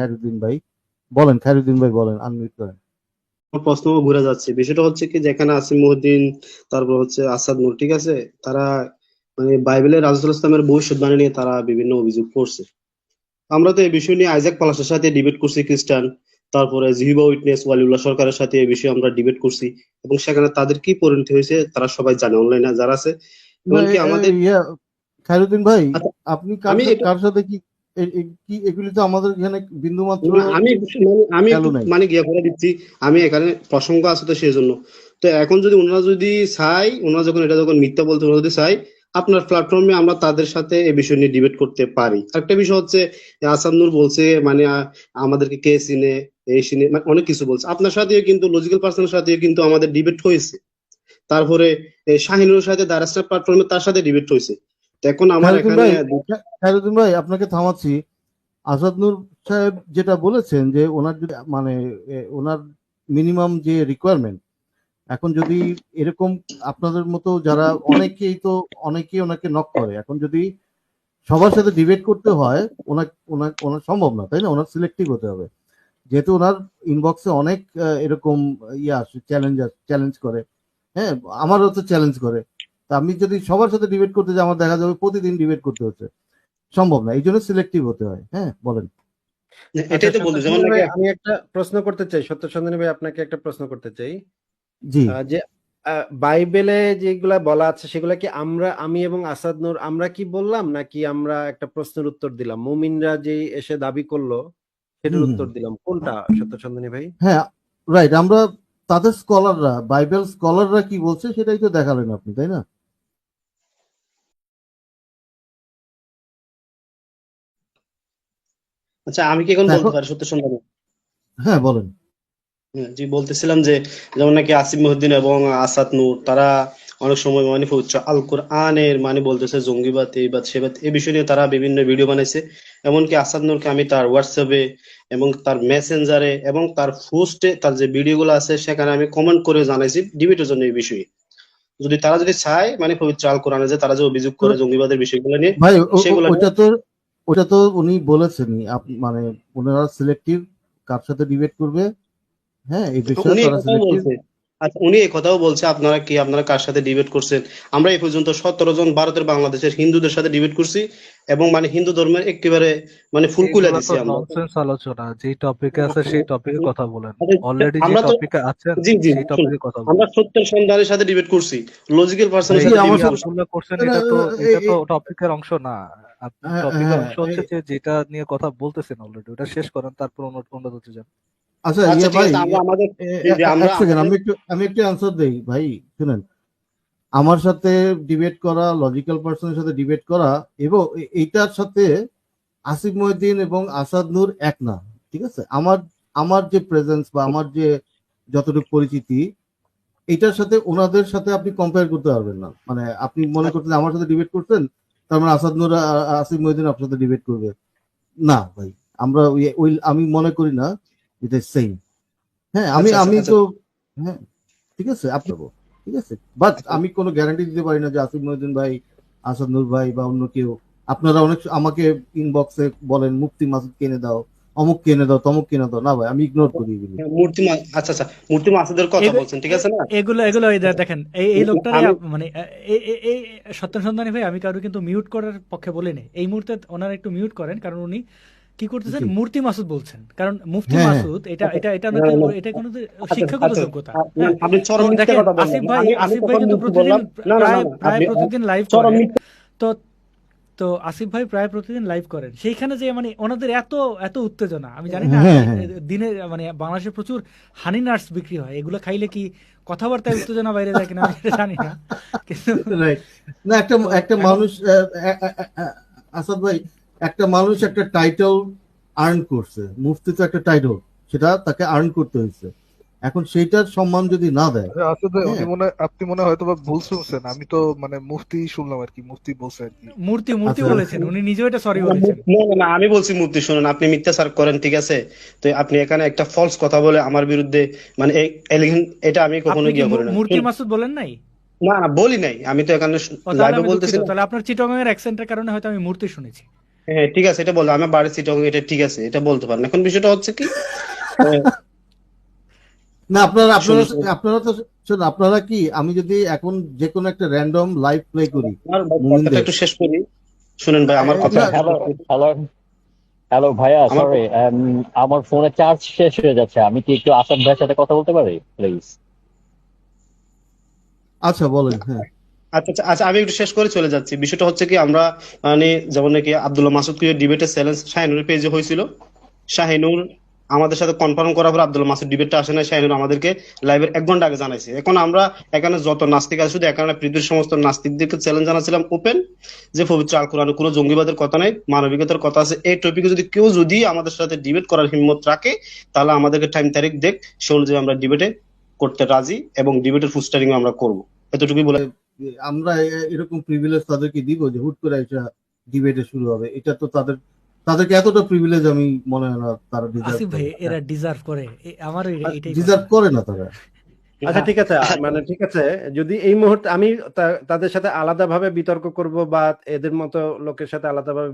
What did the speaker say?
খায়রুদ্দিন ভাই? বলেন খায়রুদ্দিন ভাই বলেন আনমিউট করেন। প্রশ্ন ঘুরে যাচ্ছে। বিষয়টা হচ্ছে কি যেখানে আসিম মহিউদ্দিন তারপর হচ্ছে আসাদ নূর ঠিক আছে? তারা মানে বাইবেলের রাসূল ইসলামের ভবিষ্যৎবাণী নিয়ে তারা বিভিন্ন অভিযোগ করছে। আমরা তো এই বিষয় নিয়ে আইজাক পালাসের সাথে ডিবেট করছি খ্রিস্টান তারপরে জিহিবা উইটনেস ওয়ালিউল্লাহ সরকারের সাথে এই বিষয়ে আমরা ডিবেট করছি এবং সেখানে তাদের কি পরিণতি হয়েছে তারা সবাই জানে অনলাইনে যারা আছে। এমনকি আমাদের খায়রুদ্দিন ভাই আচ্ছা, আপনি কার সাথে- কি কি এগুলি তো আমাদের এখানে বিন্দু মাত্র আমি মানে আমি। মানে গিয়ে করে দিচ্ছি। আমি এখানে প্রসঙ্গ আছে তো সেই জন্য। তো এখন যদি ওনারা যদি চাই ওনারা যখন এটা যখন মিথ্যা বলতে ওনারা যদি চাই আপনার প্ল্যাটফর্মে আমরা তাদের সাথে এই বিষয় নিয়ে ডিবেট করতে পারি। একটা বিষয় হচ্ছে আসাম নূর বলছে মানে আমাদেরকে কে চিনে এই চিনে মানে অনেক কিছু বলছে। আপনার সাথেও কিন্তু লজিক্যাল পার্সনের সাথেও কিন্তু আমাদের ডিবেট হয়েছে। তারপরে শাহিনুর সাথে দারাস্টার প্ল্যাটফর্মে তার সাথে ডিবেট হয়েছে। এখন আমার এখানে খায়রুদ্দিন ভাই আপনাকে থামাচ্ছি। আজাদ নূর সাহেব যেটা বলেছেন যে ওনার যদি মানে ওনার মিনিমাম যে রিকোয়ারমেন্ট এখন যদি এরকম আপনাদের মতো যারা অনেকেই তো অনেকেই ওনাকে নক করে। এখন যদি সবার সাথে ডিবেট করতে হয় ওনার ওনার ওনার সম্ভব না তাই না? ওনার সিলেক্টিভ হতে হবে। যেহেতু ওনার ইনবক্সে অনেক এরকম ইয়ে আসে চ্যালেঞ্জ চ্যালেঞ্জ করে। হ্যাঁ আমারও তো চ্যালেঞ্জ করে। আমি যদি সবার সাথে ডিবেট করতে যাই আমার দেখা যাবে প্রতিদিন ডিবেট করতে হচ্ছে। সম্ভব না এই জন্য সিলেক্টিভ হতে হয়। হ্যাঁ বলেন। এটাই তো বলতে যেমন আমি একটা প্রশ্ন করতে চাই সত্য সন্ধানী ভাই আপনাকে একটা প্রশ্ন করতে চাই। জি। যে বাইবেলে যেগুলা বলা আছে সেগুলা কি আমরা আমি এবং আসাদ নূর আমরা কি বললাম নাকি আমরা একটা প্রশ্নের উত্তর দিলাম? মুমিনরা যে এসে দাবি করল সেটার উত্তর দিলাম। কোনটা সত্য সন্ধানী ভাই? হ্যাঁ রাইট আমরা তাদের স্কলাররা বাইবেল স্কলাররা কি বলছে সেটাই তো দেখালেন আপনি তাই না? আচ্ছা আমি কি এখন বলতে পারি? সত্য সন্ধানী হ্যাঁ বলেন। জি বলতেছিলাম যে যেমন নাকি আসিফ মহিউদ্দিন এবং আসাদ নূর তারা অনেক সময় মানে পবিত্র আল কোরআনের মানে বলতেছে জঙ্গিবাদ এই এইবাদ সেবাদ এই বিষয় নিয়ে তারা বিভিন্ন ভিডিও বানাইছে। এমনকি আসাদ নূরকে আমি তার হোয়াটসঅ্যাপে এবং তার মেসেঞ্জারে এবং তার পোস্টে তার যে ভিডিওগুলো আছে সেখানে আমি কমেন্ট করে জানাইছি ডিবেটের জন্য এই বিষয়ে। যদি তারা যদি চায় মানে পবিত্র আল কোরআনে যে তারা যে অভিযোগ করে জঙ্গিবাদের বিষয়গুলো নিয়ে সেগুলো- তো ওইটা তো উনি বলেছেনই আপ- মানে ওনারা সিলেক্টিভ কার সাথে ডিবেট করবে? হ্যাঁ এই বিষয়ে তারা সিলেক্টিভ আচ্ছা উনি এই কথাও বলছে আপনারা কি আপনারা কার সাথে ডিবেট করছেন? আমরা এই পর্যন্ত সতেরো জন ভারতের বাংলাদেশের হিন্দুদের সাথে ডিবেট করছি এবং মানে হিন্দু ধর্মের একেবারে মানে ফুল কুলে দিছি আমরা। আলোচনা যেই টপিকে আছে সেই টপিকে কথা বলেন। অলরেডি যে টপিকে আছেন জি জি সেই টপিকে কথা বলেন। আমরা সত্যের সন্ধানের সাথে ডিবেট করছি। লজিক্যাল পার্সনের সাথে ডিবেট করছেন এটা তো এটা তো টপিকের অংশ না। আপনি হ্যাঁ, টপিকের হ্যাঁ, অংশ হচ্ছে যে যেটা নিয়ে কথা বলতেছেন অলরেডি ওটা শেষ করেন তারপর অন্য অন্য হতে যান আচ্ছা আচ্ছা ইয়ে ঠিক ভাই আমি একটু আমি একটু অ্যান্সার দেই ভাই শুনেন। আমার সাথে ডিবেট করা লজিক্যাল পার্সনের সাথে ডিবেট করা এবং এইটার সাথে আসিফ মহিউদ্দিন এবং আসাদ নূর এক না ঠিক আছে? আমার আমার যে প্রেজেন্স বা আমার যে যতটুকু পরিচিতি এটার সাথে ওনাদের সাথে আপনি কম্পেয়ার করতে পারবেন না। মানে আপনি মনে করতেন আমার সাথে ডিবেট করতেন তার মানে আসাদ নূর আসিফ মহিউদ্দিন আপনার সাথে ডিবেট করবে। না ভাই আমরা ওই- আমি মনে করি না এটা সেম হ্যাঁ আমি আচ্ছা, আমি আচ্ছা, তো হ্যাঁ ঠিক আছে আপনি ঠিক আছে। বাট আমি কোনো গ্যারান্টি দিতে পারি না যে আসিফ মহিউদ্দিন ভাই আসাদ নুর ভাই বা অন্য কেউ আপনারা অনেক আমাকে ইনবক্সে বলেন মুক্তি মাসুদ কিনে দাও। অমুক কিনে দাও তমুক কিনে দাও। না ভাই আমি ইগনোর করি এগুলি। মূর্তি আচ্ছা আচ্ছা মূর্তি মাসুদের কথা বলছেন ঠিক আছে না? এগুলো এগুলো এই দেখেন এই এই আপ- মানে এই সত্য সন্ধানী ভাই আমি কারও কিন্তু মিউট করার পক্ষে বলিনি। এই মুহূর্তে ওনারা একটু মিউট করেন কারণ উনি কি করতেছেন। মূর্তি মাসুদ বলছেন। কারণ মুফতি হ্যাঁ, হ্যাঁ। মাসুদ এটা এটা এটা না, নাকি এটা কোনো আচ্ছা, শিক্ষাগত আচ্ছা, যোগ্যতা। হ্যাঁ। আপনি চরম মিথ্যে কথা বললেন আসিফ ভাই আসিফ ভাই কিন্তু প্রতিদিন বললাম। না না না প্রায় প্রতিদিন লাইভ চরম করেন তো তো আসিফ ভাই প্রায় প্রতিদিন লাইভ করেন। সেইখানে যে মানে ওনাদের এত এত উত্তেজনা। আমি জানি না হ্যাঁ, হ্যাঁ। দিনে মানে বাংলাদেশে প্রচুর হানি নাটস বিক্রি হয়। এগুলো খাইলে কি কথাবার্তায় উত্তেজনা বাইরে যায় কিনা জানি না। না একটা একটা মানুষ আসাদ ভাই একটা মানুষ একটা টাইটেল আর্ন করছে। মুফতি তো একটা টাইটেল সেটা তাকে আর্ন করতে হয়েছে। এখন সেইটার সম্মান যদি না দেয় আসলে উনি হ্যাঁ। মনে আপনি মনে হয়তো বা ভুল শুনছেন। আমি তো মানে মুফতি শুনলাম আর কি মুফতি বলছে আর কি। মূর্তি মূর্তি আচ্ছা। বলেছেন। উনি নিজেও এটা সরি বলেছেন। না না আমি বলছি মূর্তি শুনুন আপনি মিথ্যা মিথ্যাচার করেন ঠিক আছে? তো আপনি এখানে একটা ফলস কথা বলে আমার বিরুদ্ধে মানে এটা আমি কখনো কি গিয়ে করি না। মূর্তি মাসুদ বলেন নাই? না না বলি নাই। আমি তো এখানে লাইভে বলতেছি তাহলে আপনার চিটগং এর অ্যাকসেন্টের কারণে হয়তো আমি মূর্তি শুনেছি। হ্যাঁ ঠিক আছে এটা বলো। আমার বাড়ির চিটং এটা ঠিক আছে এটা বলতে পারেন। এখন বিষয়টা হচ্ছে কি? না আপনারা আপনারা। আপনারা তো শোন আপনারা কি আমি যদি এখন যে কোনো একটা র্যান্ডম লাইভ প্লে করি। একটু শেষ করি। শুনেন ভাই আমার কথা হ্যালো হ্যালো ভাইয়া আমার- সরি আমার ফোনে চার্জ শেষ হয়ে যাচ্ছে আমি কি একটু আসাদ ভাইয়ের সাথে কথা বলতে পারি প্লিজ আচ্ছা বলেন হ্যাঁ। আচ্ছা আচ্ছা আচ্ছা আমি একটু শেষ করে চলে যাচ্ছি। বিষয়টা হচ্ছে কি আমরা মানে যেমন নাকি আব্দুল্লাহ মাসুদকে ডিবেটে চ্যালেঞ্জ শাহিনুরের পেজে হয়েছিল। শাহিনুর আমাদের সাথে কনফার্ম করার পর আব্দুল্লাহ মাসুদ ডিবেটটা আসে না শাহিনুর আমাদেরকে লাইভের এক ঘণ্টা আগে জানাইছে। এখন আমরা এখানে যত নাস্তিক আছে, শুধু এখানে পৃথিবীর সমস্ত নাস্তিকদেরকে চ্যালেঞ্জ জানাচ্ছিলাম ওপেন যে পবিত্র আল কোরআনে কোনো জঙ্গিবাদের কথা নাই, মানবিকতার কথা আছে। এই টপিকে যদি কেউ যদি আমাদের সাথে ডিবেট করার হিম্মত রাখে, তাহলে আমাদেরকে টাইম তারিখ দেখ, সে অনুযায়ী আমরা ডিবেটে করতে রাজি এবং ডিবেটের ফুস্টারিং আমরা করব। এতটুকুই বলে আমরা এরকম প্রিভিলেজ তাদেরকে দিব যে হুট করে এটা ডিবেটে শুরু হবে। এটা তো তাদের তাদেরকে এতটা প্রিভিলেজ আমি মনে হয় না তারা ডিজার্ভ ভাই এরা ডিজার্ভ করে। আমার এটাই ডিজার্ভ করে না তারা। আচ্ছা ঠিক আছে মানে ঠিক আছে যদি এই মুহূর্তে আমি তাদের সাথে আলাদাভাবে বিতর্ক করব বা এদের মতো লোকের সাথে আলাদাভাবে